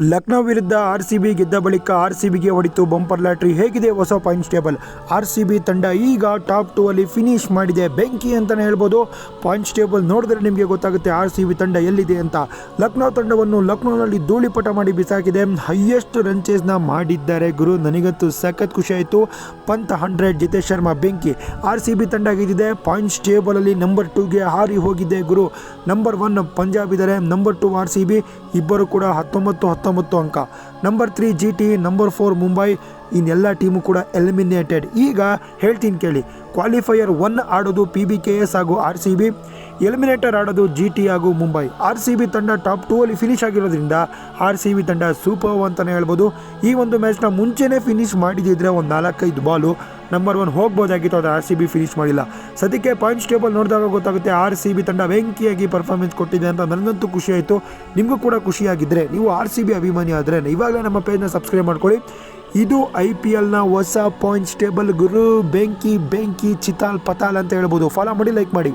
ಲಕ್ನೋ ವಿರುದ್ಧ R C B ಗೆದ್ದ ಬಳಿಕ ಆರ್ ಸಿ ಬಿಗೆ ಹೊಡಿತು ಬಂಪರ್ ಲಾಟ್ರಿ. ಹೇಗಿದೆ ಹೊಸ points table? R C B ತಂಡ ಈಗ ಟಾಪ್ ಟೂ ಅಲ್ಲಿ ಫಿನಿಶ್ ಮಾಡಿದೆ. ಬೆಂಕಿ ಅಂತಲೇ ಹೇಳ್ಬೋದು. ಪಾಯಿಂಟ್ಸ್ ಟೇಬಲ್ ನೋಡಿದ್ರೆ ನಿಮಗೆ ಗೊತ್ತಾಗುತ್ತೆ ಆರ್ ಸಿ ಬಿ ತಂಡ ಎಲ್ಲಿದೆ ಅಂತ. ಲಕ್ನೋ ತಂಡವನ್ನು ಲಕ್ನೋನಲ್ಲಿ ಧೂಳಿಪಟ ಮಾಡಿ ಬಿಸಾಕಿದೆ. ಹೈಯೆಸ್ಟ್ ರನ್ ಚೇಸ್ನ ಮಾಡಿದ್ದಾರೆ ಗುರು. ನನಗಂತೂ ಸಖತ್ ಖುಷಿ ಆಯಿತು. ಪಂತ್ ಹಂಡ್ರೆಡ್ ಜಿತೇಶ್ ಶರ್ಮಾ ಬೆಂಕಿ. ಆರ್ ಸಿ ಬಿ ತಂಡ ಗೆದ್ದಿದೆ. ಪಾಯಿಂಟ್ಸ್ ಟೇಬಲಲ್ಲಿ ನಂಬರ್ ಟೂಗೆ ಹಾರಿ ಹೋಗಿದೆ ಗುರು. ನಂಬರ್ ಒನ್ ಪಂಜಾಬ್ ಇದ್ದಾರೆ number two R C B ಇಬ್ಬರು ಕೂಡ ಹತ್ತೊಂಬತ್ತು ಹತ್ತೊಂಬತ್ತು ಅಂಕ. Number three G T number four Mumbai ಇನ್ನೆಲ್ಲ ಟೀಮು ಕೂಡ ಎಲಿಮಿನೇಟೆಡ್ ಈಗ ಹೇಳ್ತೀನಿ ಕೇಳಿ ಕ್ವಾಲಿಫೈಯರ್ ಒನ್ ಆಡೋದು ಪಿ ಬಿ ಕೆ ಎಸ್ ಹಾಗೂ ಆರ್ ಸಿ ಬಿ ಎಲಿಮಿನೇಟರ್ ಆಡೋದು ಜಿ ಟಿ ಹಾಗೂ ಮುಂಬೈ ಆರ್ ಸಿ ಬಿ ತಂಡ ಟಾಪ್ ಟೂ ಅಲ್ಲಿ ಫಿನಿಶ್ ಆಗಿರೋದ್ರಿಂದ ಆರ್ ಸಿ ಬಿ ತಂಡ ಸೂಪರ್ ಅಂತಲೇ ಹೇಳ್ಬೋದು. ಈ ಒಂದು ಮ್ಯಾಚ್ನ ಮುಂಚೆನೇ ಫಿನಿಶ್ ಮಾಡಿದಿದ್ರೆ ಒಂದು ನಾಲ್ಕೈದು ಬಾಲು ನಂಬರ್ ಒನ್ ಹೋಗ್ಬೋದಾಗಿತ್ತು, ಅದು ಆರ್ ಸಿ ಬಿ ಫಿನಿಶ್ ಮಾಡಿಲ್ಲ. ಸದ್ಯಕ್ಕೆ ಪಾಯಿಂಟ್ಸ್ ಟೇಬಲ್ ನೋಡಿದಾಗ ಗೊತ್ತಾಗುತ್ತೆ ಆರ್ ಸಿ ಬಿ ತಂಡ ಬೆಂಕಿಯಾಗಿ ಪರ್ಫಾರ್ಮೆನ್ಸ್ ಕೊಟ್ಟಿದೆ ಅಂತ ನನಗಂತೂ ಆಯಿತು. ನಿಮಗೂ ಕೂಡ ಖುಷಿಯಾಗಿದ್ದರೆ ನೀವು ಆರ್ ಸಿ ಬಿ ಅಭಿಮಾನಿ ಆದರೆ ಇವಾಗಲೇ ನಮ್ಮ ಪೇಜ್ನ ಸಬ್ಸ್ಕ್ರೈಬ್ ಮಾಡ್ಕೊಳ್ಳಿ. ಇದು ಐ ಪಿ ಎಲ್ನ ಹೊಸ ಪಾಯಿಂಟ್ಸ್ ಟೇಬಲ್ ಗುರು, ಬೆಂಕಿ ಬೆಂಕಿ, ಚಿತಾಲ್, ಪತಾಲ್ ಅಂತ ಹೇಳ್ಬೋದು. ಫಾಲೋ ಮಾಡಿ ಲೈಕ್ ಮಾಡಿ.